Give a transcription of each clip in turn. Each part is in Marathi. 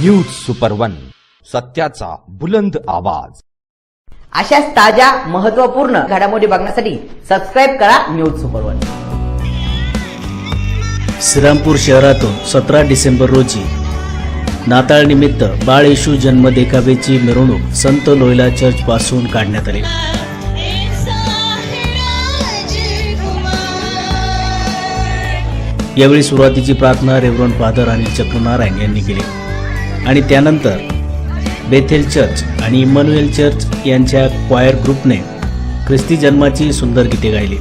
न्यूज सुपर वन सत्याचा बुलंद आवाज. अशाच ताज्या महत्त्वपूर्ण घडामोडी बघण्यासाठी सबस्क्राईब करा न्यूज सुपर वन श्रीरामपूर शहरातून सतरा डिसेंबर रोजी नाताळ निमित्त बाळ येशू जन्म देखावेची मिरवणूक संत लोयला चर्च पासून काढण्यात आली. यावेळी सुरुवातीची प्रार्थना रेव्हरंड फादर अनिल चक्रनारायण यांनी केली. आणि त्यानंतर बेथेल चर्च आणि इमॅन्युएल चर्च यांच्या क्वायर ग्रुपने ख्रिस्ती जन्माची सुंदर गीते गायली.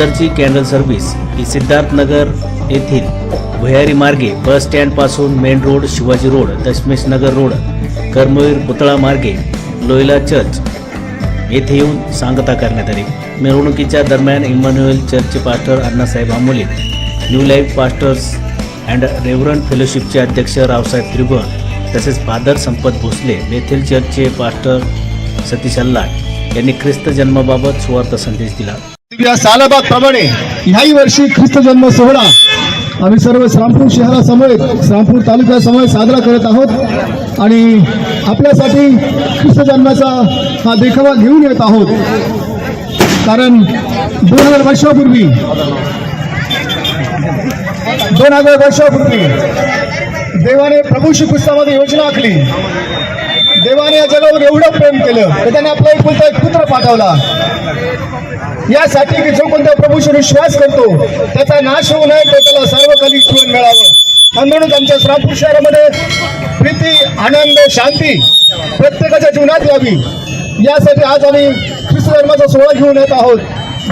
सदरची कॅन्डल सर्व्हिस ही सिद्धार्थनगर येथील भुयारी मार्गे bus स्टँडपासून main road Shivaji road Dashmesh Nagar road Karamveer पुतळा मार्गे लोयला चर्च येथे येऊन सांगता करण्यात आली. मिरवणुकीच्या दरम्यान इमॅन्युएल चर्चचे pastor Annasaheb Amole new life pastors and reverend फेलोशिपचे अध्यक्ष रावसाहेब त्रिभुवन तसेच फादर संपत भोसले बेथेल चर्चचे पास्टर सतीश अल्लाट यांनी ख्रिस्त जन्माबाबत सुवार्थ संदेश दिला. या सालाबाद प्रमाणे ह्याही वर्षी ख्रिस्त जन्म सोहळा आम्ही सर्व श्रामपूर शहरासमवेत श्रामपूर तालुक्यासमवेत साजरा करत आहोत. आणि आपल्यासाठी ख्रिस्त जन्माचा हा देखावा घेऊन येत आहोत. कारण दोन हजार वर्षापूर्वी दोन हजार वर्षापूर्वी देवाने प्रभू पुस्तकामध्ये योजना आखली. देवाने या जगावर एवढं प्रेम केलं तर त्याने आपला एक कोणता एक पुत्र पाठवला. यासाठी की जो कोणत्या प्रभूशी विश्वास करतो त्याचा नाश होऊ नये तो त्याला सार्वकालिक जीवन मिळावं. आणि म्हणून आमच्या श्रापूर शहरामध्ये प्रीती आनंद शांती प्रत्येकाच्या जीवनात यावी. यासाठी आज आम्ही ख्रिस्त धर्माचा सोहळा घेऊन येत आहोत.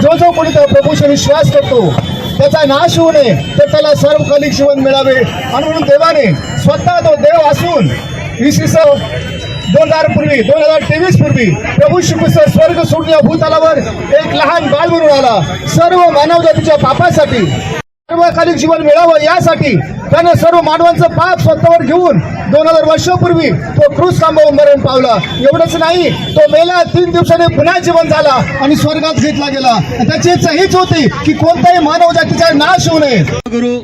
जो जो कोणी त्या प्रभूशी विश्वास करतो त्याचा नाश होऊ नये तर त्याला सर्वकालिक जीवन मिळावे. आणि म्हणून देवाने स्वतः तो देव असून इसवी दोन हजार पूर्वी दोन हजार तेवीस पूर्वी प्रभू श्रीकृष्ण स्वर्ग सोडून या भूतलावर एक लहान बाल म्हणून आला. सर्व मानव जातीच्या पापासाठी सर्वकालिक जीवन मिळावं यासाठी त्याने सर्व मानवांचं पाप स्वतःवर घेऊन दोन हजार वर्षापूर्वी तो क्रूस खांबावून मरण पावला. एवढंच नाही तो मेला तीन दिवसाने पुन्हा जीवन झाला आणि स्वर्गात घेतला गेला. त्याची इच्छा हीच होती की कोणताही मानव जातीचा नाश होऊ नये. गुरु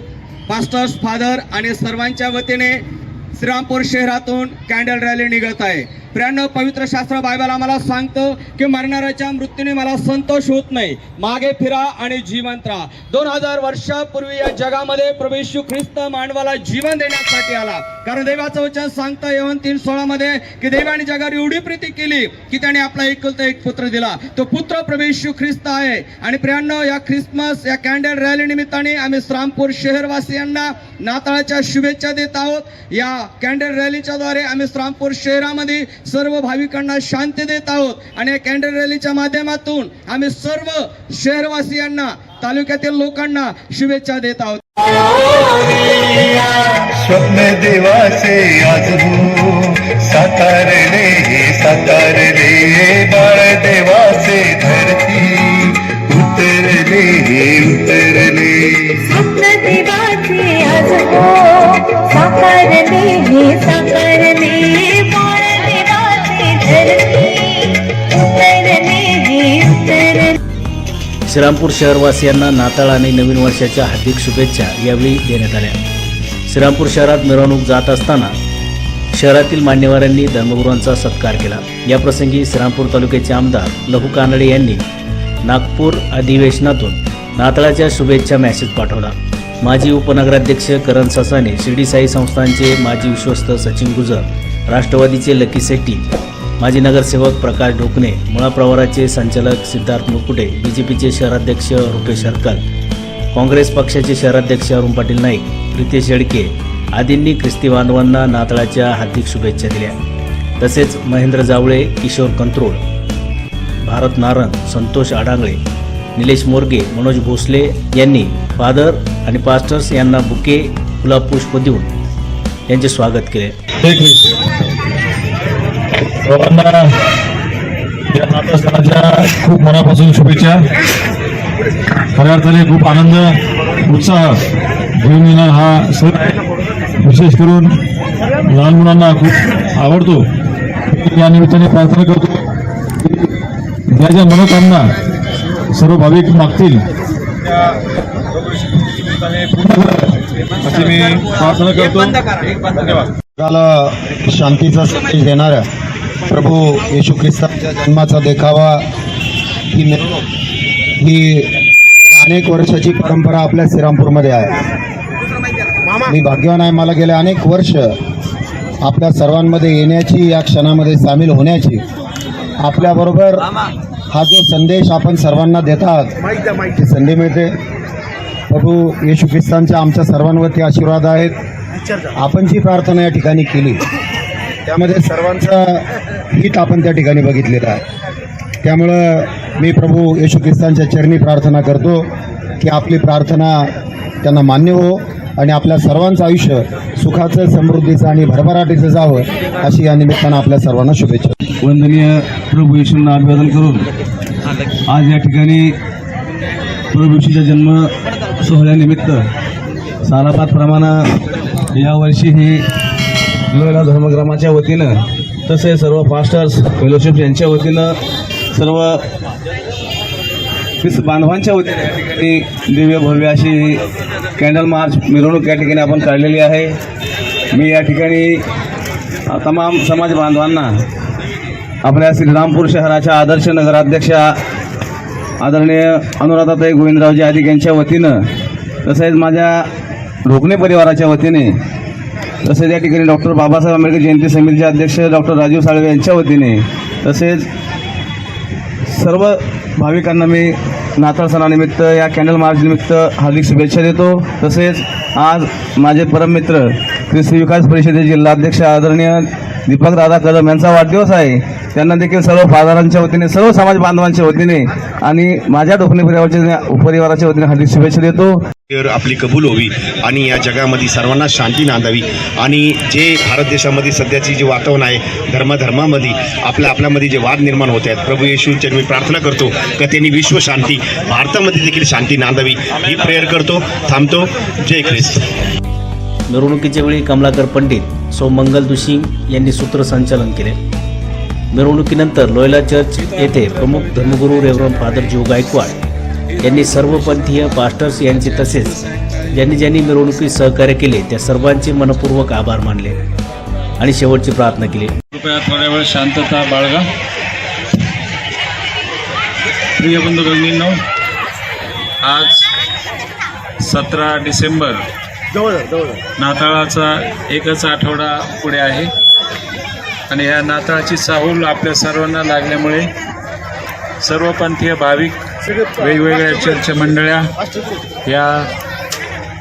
पास्टर्स फादर आणि सर्वांच्या वतीने श्रीरामपूर शहरातून कॅन्डल रॅली निघत आहे. त्र्याण्णव पवित्र शास्त्र बायबल आम्हाला सांगतं की मरणाऱ्याच्या मृत्यूने मला संतोष होत नाही. मागे फिरा आणि जिवंत राहा दोन हजार वर्षापूर्वी या जगामध्ये प्रवेशू ख्रिस्त मानवाला जीवन देण्यासाठी आला. कारण देवाचं वचन सांगतं येवन तीन सोळामध्ये की देवाने जगावर एवढी प्रीती केली की त्याने आपला एकुलता एक पुत्र दिला. तो पुत्र प्रवेशू ख्रिस्त आहे. आणि त्र्याण्णव या ख्रिसमस या कॅन्डल रॅली निमित्ताने आम्ही श्रामपूर शहरवासियांना नाताळाच्या शुभेच्छा देत आहोत. या कॅन्डल रॅलीच्या द्वारे आम्ही श्रामपूर शहरामध्ये सर्व भाविकांना शांती देत आहोत. आणि या कॅन्डल रॅलीच्या माध्यमातून आम्ही सर्व शहरवासियांना तालुक्यातील लोकांना शुभेच्छा देत आहोत. स्वप्न देवाचे आज हो. बाळ देवाचे. साकारले हे साकारले धरती उतरले हे उतरले श्रीरामपूर शहरवासियांना नाताळ आणि नवीन वर्षाच्या हार्दिक शुभेच्छा यावेळी देण्यात आल्या. श्रीरामपूर शहरात मिरवणूक जात असताना शहरातील मान्यवरांनी धर्मगुरूंचा सत्कार केला. याप्रसंगी श्रीरामपूर तालुक्याचे आमदार लहू कानडे यांनी नागपूर अधिवेशनातून नाताळाच्या शुभेच्छा मेसेज पाठवला. माजी उपनगराध्यक्ष करण ससाने शिर्डी साई संस्थांचे माजी विश्वस्त सचिन गुजर राष्ट्रवादीचे लकी सेट्टी माजी नगरसेवक प्रकाश ढोकणे मुळा प्रवाराचे संचालक सिद्धार्थ मुकुटे बी जे पीचे शहराध्यक्ष रुपेश हरकल काँग्रेस पक्षाचे शहराध्यक्ष अरुण पाटील नाईक प्रितेश येडके आदींनी ख्रिस्ती बांधवांना नाताळाच्या हार्दिक शुभेच्छा दिल्या. तसेच महेंद्र जावळे किशोर कंत्रोळ भारत नारंग संतोष आडांगळे निलेश मोरगे मनोज भोसले यांनी फादर आणि पास्टर्स यांना बुके गुलाब पुष्प देऊन यांचे स्वागत केले. या खूप मनापासून शुभेच्छा. खऱ्या अर्थाने खूप आनंद उत्साह घेऊन येणार हा सण आहे. विशेष करून लहान मुलांना खूप आवडतो. या निमित्ताने प्रार्थना करतो. ज्या ज्या मनोकामना सर्व भाविक मागतील मी प्रार्थना करतो. धन्यवाद. शांतीचा संदेश देणाऱ्या प्रभू येशू ख्रिस्तांच्या जन्माचा देखावा ही ही अनेक वर्षाची परंपरा आपल्या श्रीरामपूरमध्ये आहे. मी भाग्यवान आहे. मला गेले अनेक वर्ष आपल्या सर्वांमध्ये येण्याची या क्षणामध्ये सामील होण्याची आपल्याबरोबर हा जो संदेश आपण सर्वांना देतात ती संधी मिळते. प्रभू येशू ख्रिस्तांच्या आमच्या सर्वांवरती आशीर्वाद आहेत. आपण जी प्रार्थना या ठिकाणी केली त्यामध्ये सर्वांचा हित आपण त्या ठिकाणी बघितलेलं आहे. त्यामुळं मी प्रभू येशू ख्रिस्तांच्या चरणी प्रार्थना करतो की आपली प्रार्थना त्यांना मान्य हो आणि आपल्या सर्वांचं आयुष्य सुखाचं समृद्धीचं आणि भरभराटीचं जावं अशी या निमित्तानं आपल्या सर्वांना शुभेच्छा वंदनीय प्रभू येशूंना अभिवादन करून आज या ठिकाणी प्रभू येशूच्या जन्म सोहळ्यानिमित्त सालापातप्रमाणे यावर्षी ही लोयला धर्मग्रामाच्या वतीनं तसेच सर्व पास्टर्स फेलोशिप यांच्या वतीनं सर्व ख्रिस्त बांधवांच्या वतीने दिव्य भव्य अशी कॅन्डल मार्च मिरवणूक या ठिकाणी आपण काढलेली आहे. मी या ठिकाणी तमाम समाज बांधवांना आपल्या श्रीरामपूर शहराच्या आदर्श नगराध्यक्षा आदरणीय अनुराधाताई गोविंदरावजी अधिक यांच्या वतीनं तसेच माझ्या ढोकणे परिवाराच्या वतीने तसेच या ठिकाणी डॉक्टर बाबासाहेब आंबेडकर जयंती समितीचे अध्यक्ष डॉक्टर राजीव साळवे यांच्या वतीने तसेच सर्व भाविकांना मी नाताळ सणानिमित्त या कॅन्डल मार्चनिमित्त हार्दिक शुभेच्छा देतो. तसेच आज माझे परममित्र कृषी विकास परिषदेचे जिल्हाध्यक्ष आदरणीय दीपक दादा कदम यांचा वाढदिवस आहे. त्यांना देखील सर्व फादारांच्या वतीने सर्व समाज बांधवांच्या वतीने आणि माझ्या डोकणे परिवाराच्या परिवाराच्या वतीने हार्दिक शुभेच्छा देतो. आपली कबूल व्हावी आणि या जगामध्ये सर्वांना शांती नांदावी आणि जे भारत देशामध्ये सध्याची जी वातावरण आहे धर्माधर्मामध्ये आपल्या आपल्यामध्ये जे वाद निर्माण होत आहेत प्रभू येशूच्या मी प्रार्थना करतो का त्यांनी विश्व शांती भारतामध्ये देखील शांती नांदावी. ही प्रेयर करतो थांबतो. जय ख्रिस्त. मिरवणुकीच्या वेळी कमलाकर पंडित सौ मंगल दुशी यांनी सूत्रसंचालन केले. मिरवणुकीनंतर लोयला चर्च येथे प्रमुख धर्मगुरू रेवरम फादर जीव गायकवाड यांनी सर्व पंथीय पास्टर्स यांचे तसेच ज्यांनी ज्यांनी मिरवणुकीत सहकार्य केले त्या सर्वांचे मनपूर्वक आभार मानले आणि शेवटची प्रार्थना केली. कृपया थोड्या वेळ शांतता बाळगा. प्रिय बंधू भगिनींनो आज सतरा डिसेंबर नाताळाचा एकच आठवडा पुढे आहे. आणि या नाताळाची चाहूल आपल्या सर्वांना लागल्यामुळे सर्वपंथीय भाविक वेगवेगळ्या चर्च मंडळ्या या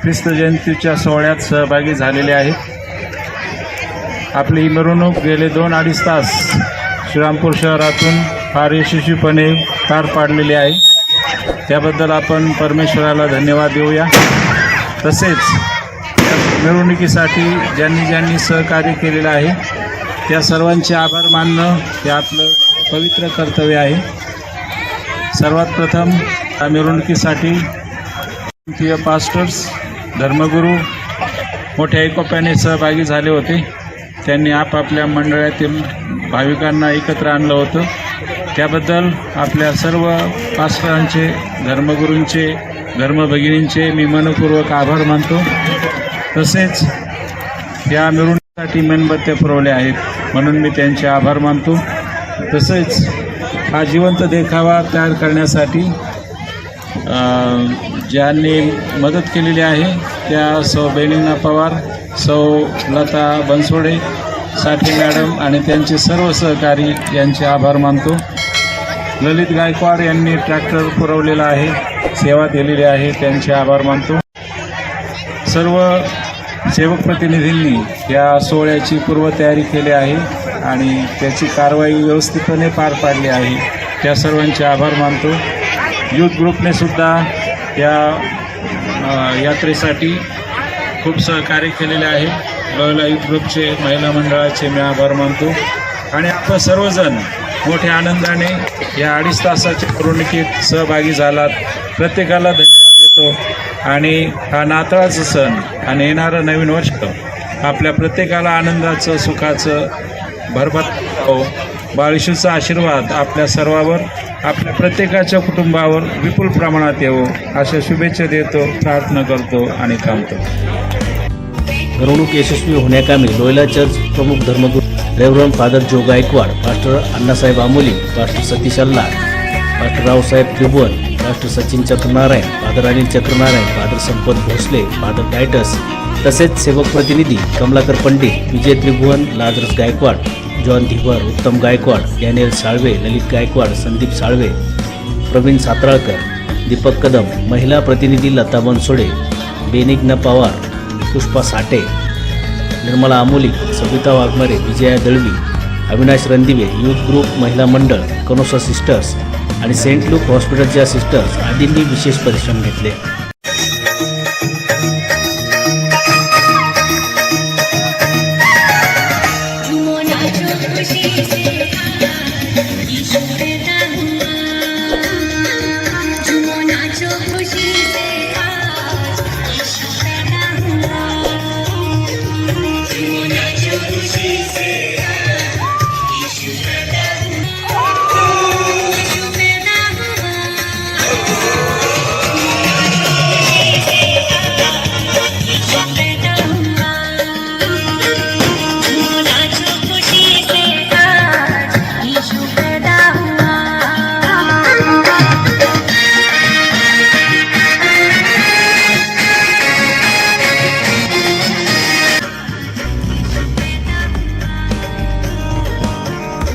ख्रिस्त जयंतीच्या सोहळ्यात सहभागी झालेले आहेत. आपली मिरवणूक गेले दोन अडीच तास श्रीरामपूर शहरातून फार यशस्वीपणे पार पाडलेली आहे. त्याबद्दल आपण परमेश्वराला धन्यवाद देऊया. तसेच मिरवणुकीसाठी ज्यांनी ज्यांनी सहकार्य केलेलं आहे त्या सर्वांचे आभार मानणं हे आपलं पवित्र कर्तव्य आहे. सर्वात प्रथम या मिरवणुकीसाठी भारतीय पास्टर्स धर्मगुरू मोठ्या एकोप्याने सहभागी झाले होते. त्यांनी आपापल्या मंडळातील भाविकांना एकत्र आणलं होतं. त्याबद्दल आपल्या सर्व पास्टरांचे धर्मगुरूंचे धर्मभगिनींचे मी मनपूर्वक आभार मानतो. तसेच या मिरवणुकीसाठी मेणबत्त्या पुरवल्या आहेत. म्हणून मी त्यांचे आभार मानतो. तसेच हा जिवंत देखावा तयार करण्यासाठी ज्यांनी मदत केलेली आहे त्या सौ बेनिना पवार सौ लता बनसोडे साठे मॅडम आणि त्यांचे सर्व सहकारी यांचे आभार मानतो. ललित गायकवाड यांनी ट्रॅक्टर पुरवलेला आहे सेवा दिलेली आहे त्यांचे आभार मानतो. सर्व सेवक प्रतिनिधींनी या सोहळ्याची पूर्वतयारी केली आहे आणि त्याची कारवाई व्यवस्थितपणे पार पाडली आहे. त्या सर्वांचे आभार मानतो. यूथ ग्रुपने सुद्धा या यात्रेसाठी खूप सहकार्य केलेले आहे. लोयला यूथ ग्रुपचे महिला मंडळाचे मी आभार मानतो. आणि आपण सर्वजण मोठ्या आनंदाने या अडीच तासाच्या मिरवणुकीत सहभागी झालात. प्रत्येकाला धन्यवाद देतो. आणि हा नाताळाचा सण आणि येणारं नवीन वर्ष आपल्या प्रत्येकाला आनंदाचं सुखाचं भरभर हो बाळशूचा आशीर्वाद आपल्या सर्वावर आपल्या प्रत्येकाच्या कुटुंबावर विपुल प्रमाणात येवो अशा शुभेच्छा देतो प्रार्थना करतो आणि थांबतो. मिरवणूक यशस्वी होण्याकामी लोयला चर्च प्रमुख धर्मगुरू reverend father Joe Gaikwad pastor Annasaheb Amoli pastor Satish Allad pastor Raosaheb Tribhuvan pastor Sachin Chakranarayan father Anil Chakranarayan father Sampat Bhosale father Titus तसेच सेवक प्रतिनिधी Kamalakar Pandit Vijay Tribhuvan Lazarus Gaikwad John Dhivar Uttam Gaikwad Daniel Salve Lalit Gaikwad Sandeep Salve Praveen Satralkar Deepak Kadam महिला प्रतिनिधी Lata Bansode benign Pawar Pushpa Sathe Nirmala Amoli Savita Waghmare Vijaya Dalvi Avinash Randive youth group महिला मंडळ कनोसा सिस्टर्स आणि सेंट लूक हॉस्पिटलच्या सिस्टर्स आदींनी विशेष परिश्रम घेतले.